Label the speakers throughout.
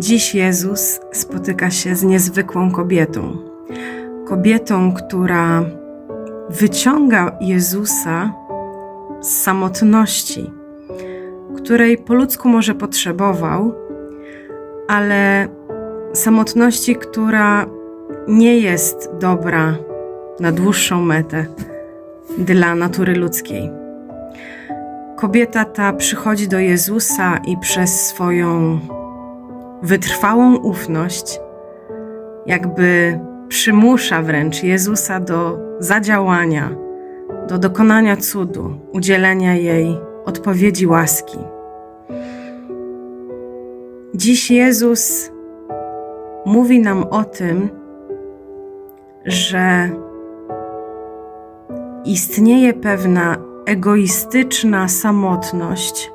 Speaker 1: Dziś Jezus spotyka się z niezwykłą kobietą. Kobietą, która wyciąga Jezusa z samotności, której po ludzku może potrzebował, ale samotności, która nie jest dobra na dłuższą metę dla natury ludzkiej. Kobieta ta przychodzi do Jezusa i przez swoją wytrwałą ufność, jakby przymusza wręcz Jezusa do zadziałania, do dokonania cudu, udzielenia jej odpowiedzi łaski. Dziś Jezus mówi nam o tym, że istnieje pewna egoistyczna samotność,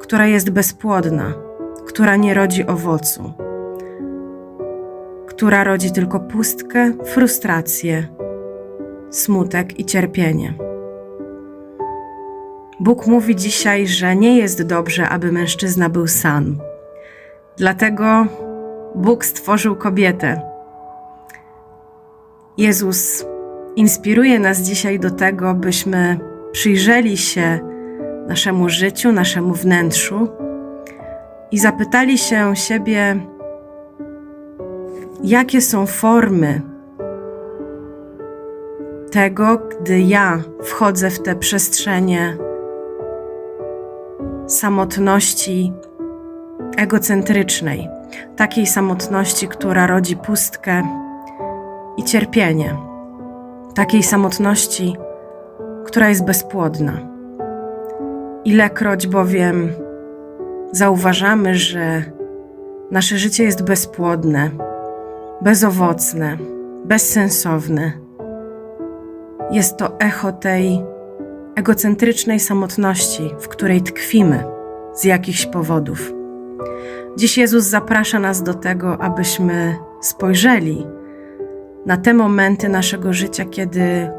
Speaker 1: która jest bezpłodna, która nie rodzi owocu, która rodzi tylko pustkę, frustrację, smutek i cierpienie. Bóg mówi dzisiaj, że nie jest dobrze, aby mężczyzna był sam. Dlatego Bóg stworzył kobietę. Jezus inspiruje nas dzisiaj do tego, byśmy przyjrzeli się naszemu życiu, naszemu wnętrzu i zapytali się siebie, jakie są formy tego, gdy ja wchodzę w te przestrzenie samotności egocentrycznej, takiej samotności, która rodzi pustkę i cierpienie, takiej samotności, która jest bezpłodna. Ilekroć bowiem zauważamy, że nasze życie jest bezpłodne, bezowocne, bezsensowne, jest to echo tej egocentrycznej samotności, w której tkwimy z jakichś powodów. Dziś Jezus zaprasza nas do tego, abyśmy spojrzeli na te momenty naszego życia, kiedy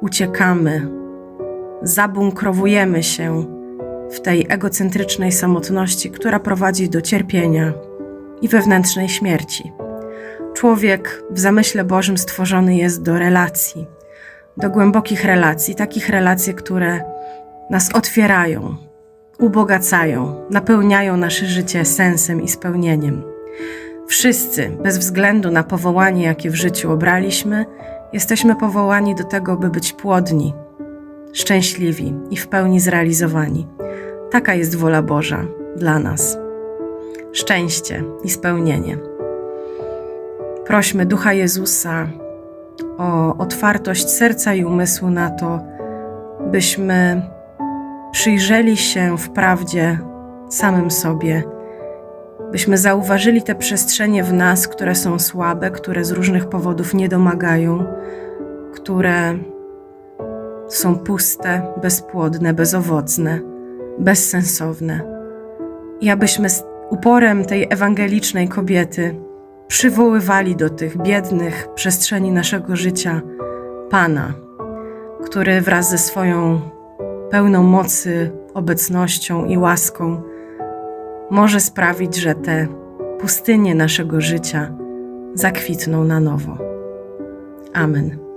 Speaker 1: uciekamy, zabunkrowujemy się w tej egocentrycznej samotności, która prowadzi do cierpienia i wewnętrznej śmierci. Człowiek w zamyśle Bożym stworzony jest do relacji, do głębokich relacji, takich relacji, które nas otwierają, ubogacają, napełniają nasze życie sensem i spełnieniem. Wszyscy, bez względu na powołanie, jakie w życiu obraliśmy, jesteśmy powołani do tego, by być płodni, szczęśliwi i w pełni zrealizowani. Taka jest wola Boża dla nas. Szczęście i spełnienie. Prośmy Ducha Jezusa o otwartość serca i umysłu na to, byśmy przyjrzeli się w prawdzie samym sobie, byśmy zauważyli te przestrzenie w nas, które są słabe, które z różnych powodów nie domagają, które są puste, bezpłodne, bezowocne, bezsensowne. I abyśmy z uporem tej ewangelicznej kobiety przywoływali do tych biednych przestrzeni naszego życia Pana, który wraz ze swoją pełną mocy, obecnością i łaską może sprawić, że te pustynie naszego życia zakwitną na nowo. Amen.